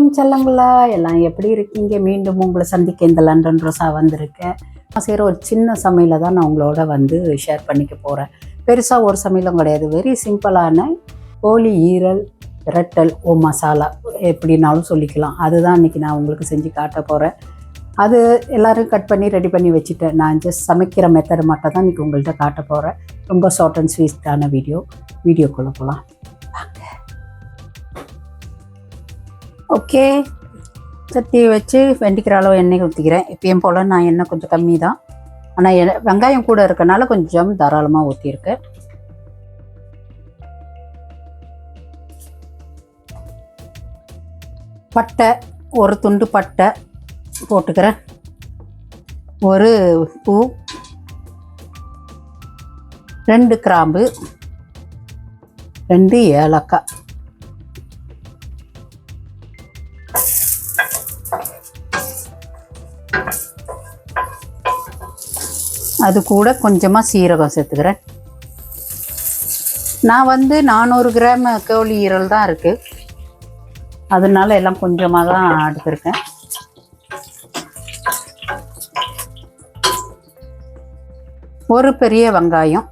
வணக்கம் செல்லங்களா. எல்லாம் எப்படி இருக்கீங்க? மீண்டும் உங்களை சந்திக்க இந்த லண்டன் ரோஸா வந்திருக்கேன் நான் செய்கிற ஒரு சின்ன சமையலை தான் நான் உங்களோட வந்து ஷேர் பண்ணிக்க போகிறேன் பெருசாக ஒரு சமையலும் கிடையாது. வெரி சிம்பிளான கோழி ஈரல் ரெட்டல் ஓ மசாலா எப்படின்னாலும் சொல்லிக்கலாம். அதுதான் இன்றைக்கி நான் உங்களுக்கு செஞ்சு காட்ட போகிறேன் அது எல்லோரும் கட் பண்ணி ரெடி பண்ணி வச்சுட்டேன். நான் ஜஸ்ட் சமைக்கிற மெத்தட் மட்டும் தான் இன்றைக்கி உங்கள்கிட்ட காட்ட போகிறேன் ரொம்ப ஷார்ட் அண்ட் ஸ்வீட்டான வீடியோ வீடியோக்குள்ளே போகலாம் ஓகே. சட்டி வச்சு வெண்டிக்கிற அளவு எண்ணெய் ஊற்றிக்கிறேன் எப்பயும் போல் நான் எண்ணெய் கொஞ்சம் கம்மி தான் ஆனால் எ- வெங்காயம் கூட இருக்கனால கொஞ்சம் தாராளமாக ஊற்றிருக்கேன் பட்டை ஒரு துண்டு பட்டை போட்டுக்கிறேன். ஒரு பூ ரெண்டு கிராம்பு ரெண்டு ஏலக்காய். அது கூட கொஞ்சமாக சீரகம் சேர்த்துக்கிறேன். நான் வந்து நானூறு கிராம் கோழி ஈரல் தான் இருக்குது அதனால எல்லாம் கொஞ்சமாக தான் எடுத்துருக்கேன். ஒரு பெரிய வெங்காயம்.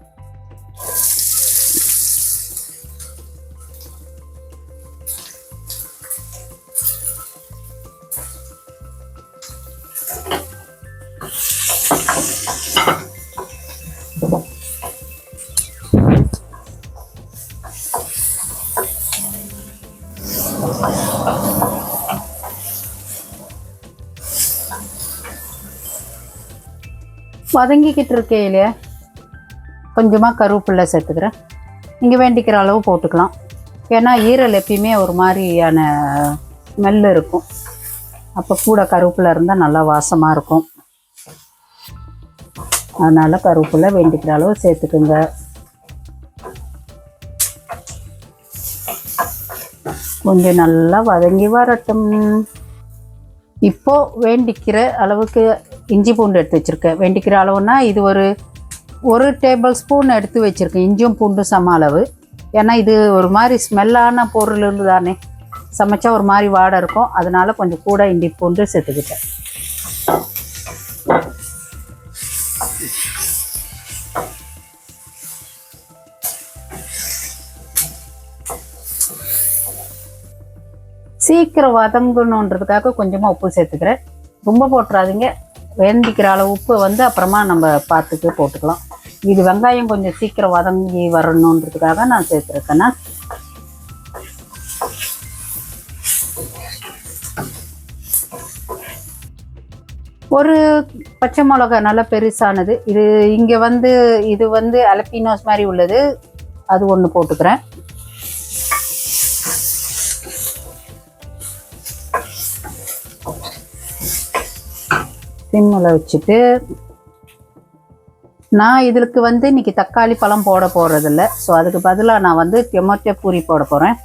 வதங்கிக்கிட்டு இருக்கையிலே கொஞ்சமாக கருவேப்பில்லை சேர்த்துக்கிறேன். நீங்கள் வேண்டிக்கிற அளவு போட்டுக்கலாம். ஏன்னா ஈரல் எப்பயுமே ஒரு மாதிரியான ஸ்மெல் இருக்கும். அப்போ கூட கருவேப்பிலை இருந்தால் நல்லா வாசமாக இருக்கும். அதனால் கருவேப்பிலை வேண்டிக்கிற அளவு சேர்த்துக்குங்க. கொஞ்சம் நல்லா வதங்கி வரட்டும். இப்போ வேண்டிக்கிற அளவுக்கு இஞ்சி பூண்டு எடுத்து வச்சுருக்கேன். வேண்டிக்கிற அளவுனா இது ஒரு ஒரு டேபிள் ஸ்பூன் எடுத்து வச்சுருக்கேன். இஞ்சியும் பூண்டும் சம அளவு. ஏன்னா இது ஒரு மாதிரி ஸ்மெல்லான பொருள் தானே. சமைச்சா ஒரு மாதிரி வாடை இருக்கும். அதனால் கொஞ்சம் கூட இஞ்சி பூண்டு சேர்த்துக்கிட்டேன். சீக்கிரம் வதங்கணுன்றதுக்காக கொஞ்சமாக உப்பு சேர்த்துக்கிறேன். ரொம்ப போட்டுறாதீங்க. வேண்டிக்கிற அளவு உப்பு வந்து அப்புறமா நம்ம பார்த்துட்டு போட்டுக்கலாம். இது வெங்காயம் கொஞ்சம் சீக்கிரம் வதங்கி வரணுன்றதுக்காக நான் சேர்த்துருக்கேன்னா ஒரு பச்சை மிளகா நல்லா பெருசானது. இது இங்கே வந்து இது வந்து அலப்பினோஸ் மாதிரி உள்ளது. அது ஒன்று போட்டுக்கிறேன். சிம்மில் வச்சுட்டு நான் இதுக்கு வந்து இன்னைக்கு தக்காளி பழம் போட போகிறதில்ல ஸோ அதுக்கு பதிலாக நான் வந்து டொமேட்டோ பூரி போட போகிறேன்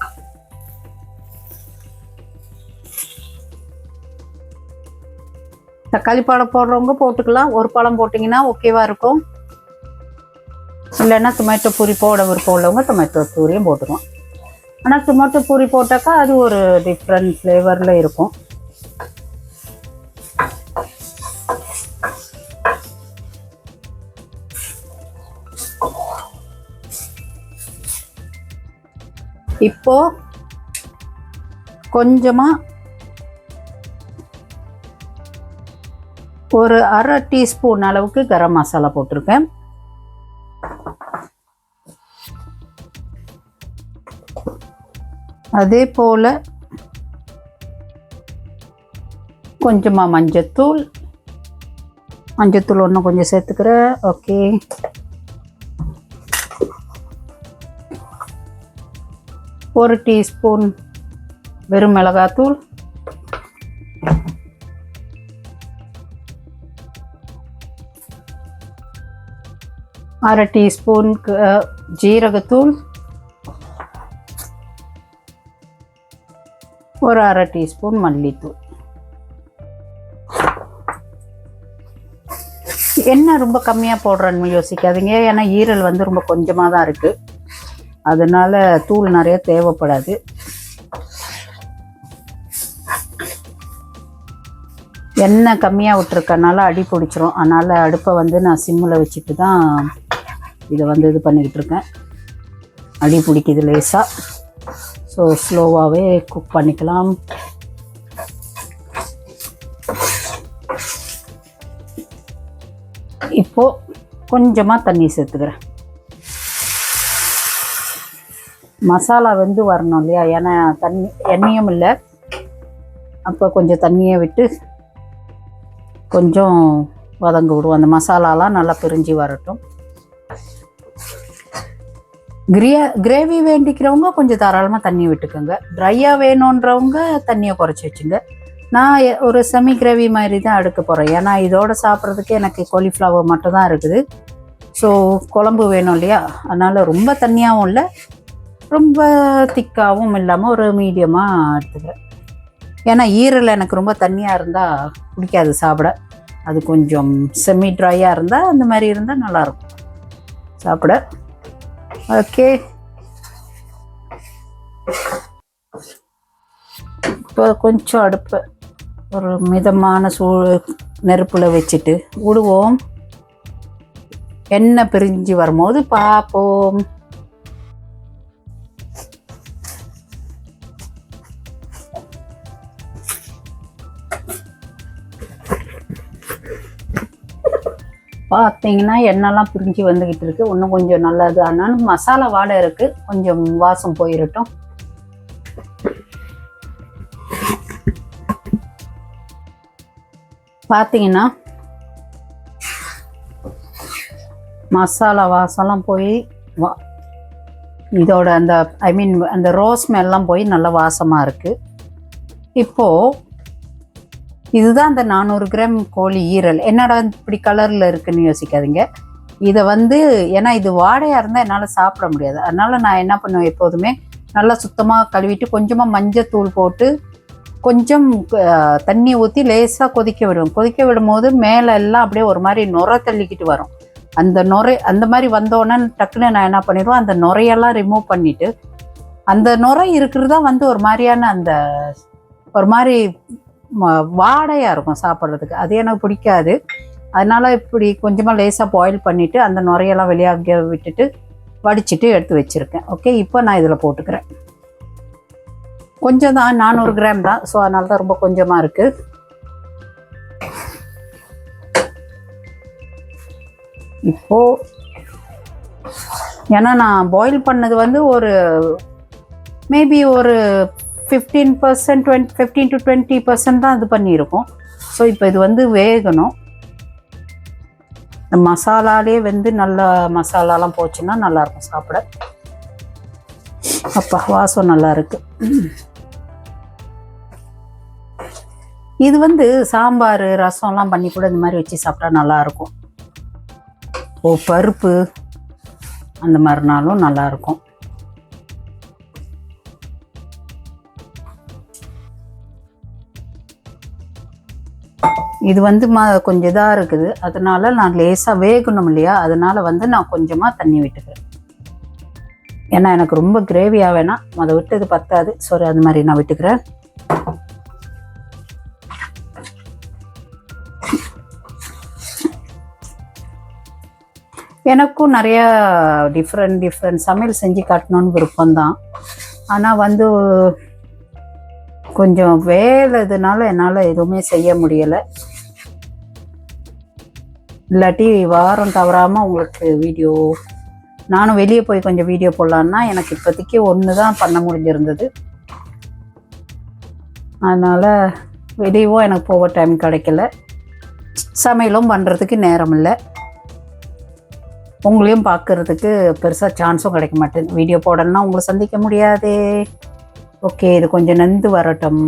தக்காளி பழம் போடுறவங்க போட்டுக்கலாம். ஒரு பழம் போட்டிங்கன்னா ஓகேவா இருக்கும். இல்லைன்னா டொமேட்டோ பூரி போட விருப்பம் உள்ளவங்க டொமேட்டோ பூரியும் போட்டுக்கலாம். ஆனால் டொமேட்டோ பூரி போட்டாக்கா அது ஒரு டிஃப்ரெண்ட் ஃப்ளேவரில் இருக்கும். இப்போ கொஞ்சமா ஒரு அரை டீஸ்பூன் அளவுக்கு கரம் மசாலா போட்டிருக்கேன். அதே போல கொஞ்சமா மஞ்சத்தூள். மஞ்சத்தூள் ஒன்று கொஞ்சம் சேர்த்துக்கிறேன். ஓகே. ஒரு டீஸ்பூன் வெறும் மிளகாத்தூள். அரை டீஸ்பூன் ஜீரகத்தூள். ஒரு அரை டீஸ்பூன் மல்லித்தூள். எண்ணெய் ரொம்ப கம்மியாக போடுறேன்னு யோசிக்காதீங்க. ஏன்னா ஈரல் வந்து ரொம்ப கொஞ்சமாக தான் இருக்குது அதனால் தூள் நிறைய தேவைப்படாது. எண்ணெய் கம்மியாக விட்டுருக்கனால அடி பிடிச்சிரும். அதனால் அடுப்பை வந்து நான் சிம்மில் வச்சுட்டு தான் இதை வந்து இது பண்ணிக்கிட்டு இருக்கேன். அடி பிடிக்குது லேசாக ஸோ ஸ்லோவாகவே குக் பண்ணிக்கலாம். இப்போது கொஞ்சமாக தண்ணி சேர்த்துக்கிறேன். மசாலா வந்து வரணும் இல்லையா? ஏன்னா தண்ணி எண்ணெயும் இல்லை. அப்போ கொஞ்சம் தண்ணியை விட்டு கொஞ்சம் வதங்க விடுவோம். அந்த மசாலாலாம் நல்லா பிரிஞ்சு வரட்டும். கிரியா கிரேவி வேண்டிக்கிறவங்க கொஞ்சம் தாராளமாக தண்ணி விட்டுக்கோங்க. ட்ரையாக வேணுன்றவங்க தண்ணியை குறைச்சி வச்சுங்க. நான் ஒரு செமி கிரேவி மாதிரி தான் எடுக்க போகிறேன் ஏன்னா இதோட சாப்பிட்றதுக்கு எனக்கு காலிஃப்ளவர் மட்டும் தான் இருக்குது. ஸோ குழம்பு வேணும் இல்லையா? அதனால் ரொம்ப தண்ணியாகவும் இல்லை. ரொம்ப திக்காகவும் இல்லாமல் ஒரு மீடியமாக எடுத்துக்கிறேன் ஏன்னா ஈரல் எனக்கு ரொம்ப தண்ணியாக இருந்தால் பிடிக்காது சாப்பிட. அது கொஞ்சம் செமி ட்ரையாக இருந்தால் அந்த மாதிரி இருந்தால் நல்லாயிருக்கும். சாப்பிட. ஓகே. இப்போ கொஞ்சம் அடுப்பு ஒரு மிதமான சூ நெருப்பில் வச்சுட்டு விடுவோம் எண்ணெய் பிரிஞ்சு வரும்போது பார்ப்போம். பார்த்தீங்கன்னா எண்ணெய்லாம் பிரிஞ்சு வந்துக்கிட்டு இருக்கு. இன்னும் கொஞ்சம் நல்லது. ஆனாலும் மசாலா வாடை இருக்கு. கொஞ்சம் வாசம் போயிடட்டும் பார்த்தீங்கன்னா மசாலா வாசம்லாம் போய் வா இதோட அந்த ஐ மீன் அந்த ரோஸ் ஸ்மெல்லாம் போய் நல்ல வாசமாக இருக்குது இப்போது இதுதான் அந்த நானூறு கிராம் கோழி ஈரல். என்னடா இப்படி கலரில் இருக்குன்னு யோசிக்காதீங்க. இதை வந்து ஏன்னா இது வாடையாக இருந்தால் என்னால் சாப்பிட முடியாது. அதனால் நான் என்ன பண்ணுவேன் எப்போதுமே நல்லா சுத்தமாக கழுவிட்டு கொஞ்சமாக மஞ்சத்தூள் போட்டு கொஞ்சம் தண்ணி ஊற்றி லேசாக கொதிக்க விடுவேன். கொதிக்க விடும்போது மேலே எல்லாம் அப்படியே ஒரு மாதிரி நுர தள்ளிக்கிட்டு வரும். அந்த நுரை அந்த மாதிரி வந்தோடனே டக்குன்னு நான் என்ன பண்ணிடுவேன் அந்த நுரையெல்லாம் ரிமூவ் பண்ணிவிட்டு அந்த நுரை இருக்கிறதா வந்து ஒரு மாதிரியான அந்த ஒரு மாதிரி வாடையாக இருக்கும் சாப்பிட்றதுக்கு. அது எனக்கு பிடிக்காது. அதனால் இப்படி கொஞ்சமாக லேசாக பாயில் பண்ணிவிட்டு அந்த நுரையெல்லாம் வெளியாக விட்டுட்டு வடிச்சிட்டு எடுத்து வச்சிருக்கேன். ஓகே இப்போ நான் இதில் போட்டுக்கிறேன். கொஞ்சம் தான் நானூறு கிராம் தான். ஸோ அதனால தான் ரொம்ப கொஞ்சமாக இருக்குது இப்போது ஏன்னா நான் பாயில் பண்ணது வந்து ஒரு மேபி ஒரு fifteen percent twenty fifteen to twenty percent தான் இது பண்ணியிருக்கோம். ஸோ இப்போ இது வந்து வேகணும். இந்த மசாலாலே வந்து நல்ல மசாலாலாம் போச்சுன்னா நல்லாயிருக்கும் சாப்பிட. அப்பா வாசம் நல்லா இருக்கு இது வந்து சாம்பார் ரசம்லாம் பண்ணி கூட இந்த மாதிரி வச்சு சாப்பிட்டா நல்லாயிருக்கும். ஓ பருப்பு அந்த மாதிரினாலும் நல்லாயிருக்கும். இது வந்து ம கொஞ்சம் இதாக இருக்குது. அதனால நான் லேசாக வேகணும் இல்லையா? அதனால வந்து நான் கொஞ்சமாக தண்ணி விட்டுக்கிறேன். ஏன்னா எனக்கு ரொம்ப கிரேவியாக வேணாம். அதை விட்டது பத்தாது. சாரி அது மாதிரி நான் விட்டுக்கிறேன். எனக்கும் நிறையா டிஃப்ரெண்ட் டிஃப்ரெண்ட் சமையல் செஞ்சு காட்டணும்னு விருப்பம்தான். ஆனால் வந்து கொஞ்சம் வேலை இதனால என்னால் எதுவுமே செய்ய முடியலை. இல்லாட்டி வாரம் தவறாமல் உங்களுக்கு வீடியோ நானும் வெளியே போய் கொஞ்சம் வீடியோ போடலான்னா எனக்கு இப்போதைக்கு ஒன்று தான் பண்ண முடிஞ்சிருந்தது. அதனால் வெளியவும் எனக்கு போக டைம் கிடைக்கல. சமையலும் பண்ணுறதுக்கு நேரம் இல்லை. உங்களையும் பார்க்கறதுக்கு பெருசாக சான்ஸும் கிடைக்க மாட்டேங்குது வீடியோ போடணும்னா உங்களை சந்திக்க முடியாதே. ஓகே இது கொஞ்சம் நந்து வரட்டும்.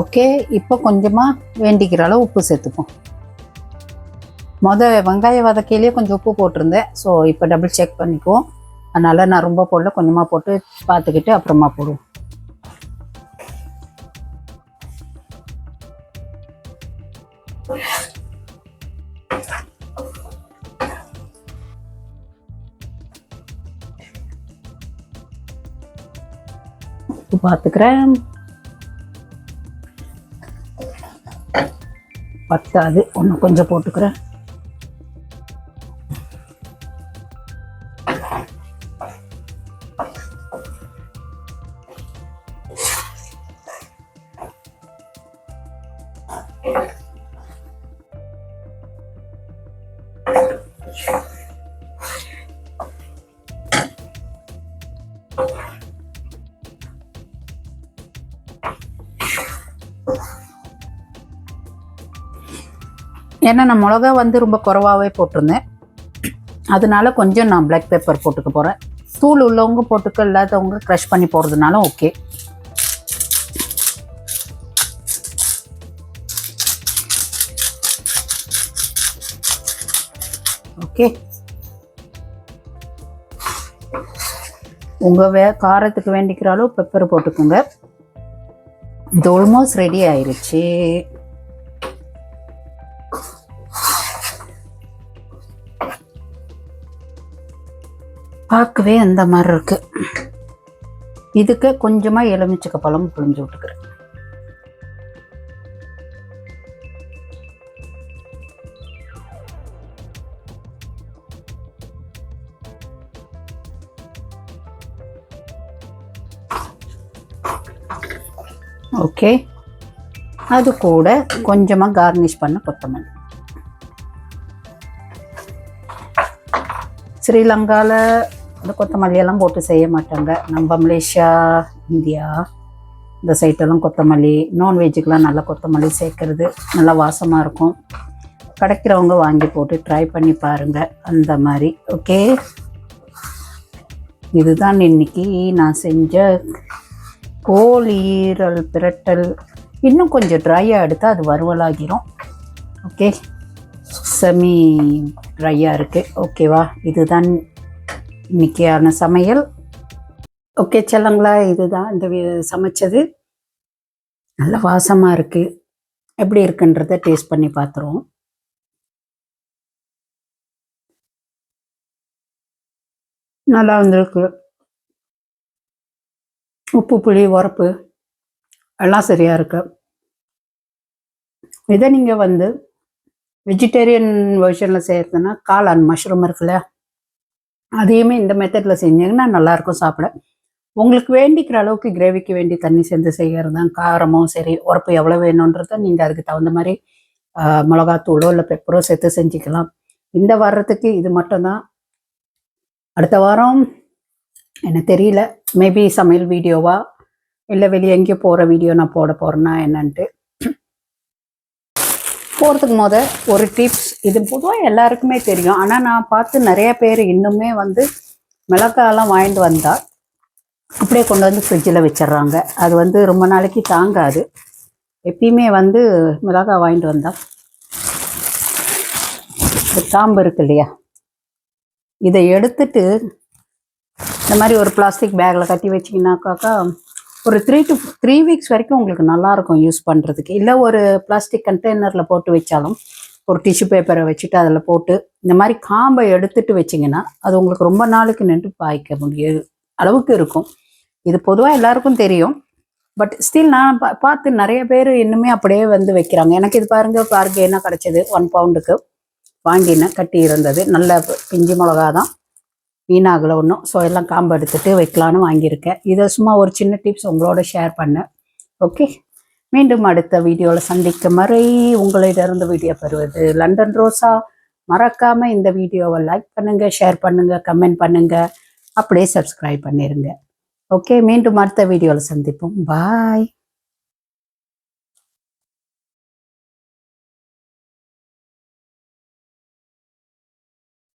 ஓகே இப்போ கொஞ்சமாக வேண்டிக்கிற அளவு உப்பு சேர்த்துப்போம். மொதல் வெங்காய வதக்கையிலே கொஞ்சம் உப்பு போட்டிருந்தேன். ஸோ இப்போ டபுள் செக் பண்ணிக்குவோம். அதனால் நான் ரொம்ப போடல கொஞ்சமாக போட்டு பார்த்துக்கிட்டு அப்புறமா போடுவோம். உப்பு பார்த்துக்கிறேன். பத்தாது. ஒன்று கொஞ்சம் போட்டுக்கிறேன். ஏன்னா நான் மிளகா வந்து ரொம்ப குறவாகவே போட்டிருந்தேன். அதனால கொஞ்சம் நான் பிளாக் பெப்பர் போட்டுக்க போகிறேன் தூள் உள்ளவங்க போட்டுக்க இல்லாதவங்க க்ரஷ் பண்ணி போடுறதுனால ஓகே ஓகே உங்கள் வே காரத்துக்கு வேண்டிக்கிற அளவு பெப்பர் போட்டுக்கோங்க. இது ஆல்மோஸ்ட் ரெடி ஆயிடுச்சு பார்க்கவே அந்த மாதிரி இருக்கு. இதுக்கு கொஞ்சமாக எலுமிச்சக்க பழம் புழிஞ்சு விட்டுக்கிறேன். ஓகே. அது கூட கொஞ்சமாக கார்னிஷ் பண்ண கொத்தமல்லி. ஸ்ரீலங்காவில் இந்த கொத்தமல்லி எல்லாம் போட்டு செய்ய மாட்டாங்க. நம்ம மலேசியா இந்தியா இந்த சைட்டெல்லாம் கொத்தமல்லி நான்வெஜ்ஜுக்கெலாம் நல்லா கொத்தமல்லி சேர்க்கறது நல்லா வாசமாக இருக்கும். கிடைக்கிறவங்க வாங்கி போட்டு ட்ரை பண்ணி பாருங்கள் அந்த மாதிரி ஓகே இதுதான் இன்னைக்கு நான் செஞ்ச கோல் ஈரல் பிரட்டல். இன்னும் கொஞ்சம் ட்ரையாக எடுத்தால் அது வறுவலாகிரும். ஓகே செமி ட்ரையாக இருக்குது ஓகேவா இதுதான் இன்னைக்கான சமையல். ஓகே செல்லங்களா இதுதான் இந்த சமைச்சது. நல்ல வாசமாக இருக்குது எப்படி இருக்குன்றத டேஸ்ட் பண்ணி பார்த்துருவோம் நல்லா வந்திருக்கு. உப்பு புளி உரப்பு எல்லாம் சரியாக இருக்கு. இதை நீங்கள் வந்து வெஜிடேரியன் வெர்ஷனில் செய்யறதுன்னா காளான் மஷ்ரூம் இருக்குல்ல அதையுமே இந்த மெத்தடில் செஞ்சீங்கன்னா நல்லாயிருக்கும் சாப்பிட. உங்களுக்கு வேண்டிக்கிற அளவுக்கு கிரேவிக்கு வேண்டி தண்ணி சேர்ந்து செய்கிறது தான் காரமும் சரி உரப்பு எவ்வளோ வேணுன்றத நீங்கள் அதுக்கு தகுந்த மாதிரி மிளகாத்தூளோ இல்லை பெப்பரோ சேர்த்து செஞ்சுக்கலாம். இந்த வாரத்துக்கு இது மட்டும்தான். அடுத்த வாரம் எனக்கு தெரியல. மேபி சமையல் வீடியோவா இல்லை வெளியே எங்கேயோ போகிற வீடியோ நான் போட போகிறேன்னா என்னன்ட்டு. போகிறதுக்கு முத ஒரு டிப்ஸ் இது பொதுவாக எல்லாருக்குமே தெரியும். ஆனால் நான் பார்த்து நிறைய பேர் இன்னுமே வந்து மிளகாலாம் வாங்கிட்டு வந்தால் அப்படியே கொண்டு வந்து ஃப்ரிட்ஜில் வச்சிடுறாங்க. அது வந்து ரொம்ப நாளைக்கு தாங்காது. எப்பயுமே வந்து மிளகாய் வாங்கிட்டு வந்தால் இந்த இருக்கு இல்லையா? இதை எடுத்துட்டு இந்த மாதிரி ஒரு பிளாஸ்டிக் பேக்கில் கட்டி வச்சிங்கனாக்காக்கா ஒரு த்ரீ டு த்ரீ வீக்ஸ் வரைக்கும் உங்களுக்கு நல்லாயிருக்கும் யூஸ் பண்ணுறதுக்கு இல்லை ஒரு பிளாஸ்டிக் கண்டெய்னரில் போட்டு வச்சாலும் ஒரு டிஷ்யூ பேப்பரை வச்சுட்டு அதில் போட்டு இந்த மாதிரி காம்பை எடுத்துட்டு வச்சிங்கன்னா அது உங்களுக்கு ரொம்ப நாளுக்கு நின்று பாய்க்க முடிய அளவுக்கு இருக்கும். இது பொதுவாக எல்லாருக்கும் தெரியும். பட் ஸ்டில் நான் பா பார்த்து நிறைய பேர் இன்னுமே அப்படியே வந்து வைக்கிறாங்க. எனக்கு இது பாருங்க பாருங்க என்ன கிடச்சது? ஒன் பவுண்டுக்கு வாங்கினேன் கட்டி இருந்தது. நல்ல பிஞ்சு மிளகா தான் வீணாகலை ஒன்றும் ஸோ எல்லாம் காம்பு எடுத்துட்டு வைக்கலான்னு வாங்கியிருக்கேன். இதை சும்மா ஒரு சின்ன டிப்ஸ் உங்களோட ஷேர் பண்ணேன். ஓகே மீண்டும் அடுத்த வீடியோவில் சந்திக்கும் வரை உங்களிடமிருந்து வீடியோ பெறுவது லண்டன் ரோஸா மறக்காமல் இந்த வீடியோவை லைக் பண்ணுங்கள் ஷேர் பண்ணுங்கள் கமெண்ட் பண்ணுங்கள் அப்படியே சப்ஸ்கிரைப் பண்ணிடுங்க ஓகே மீண்டும் அடுத்த வீடியோவில் சந்திப்போம். பாய்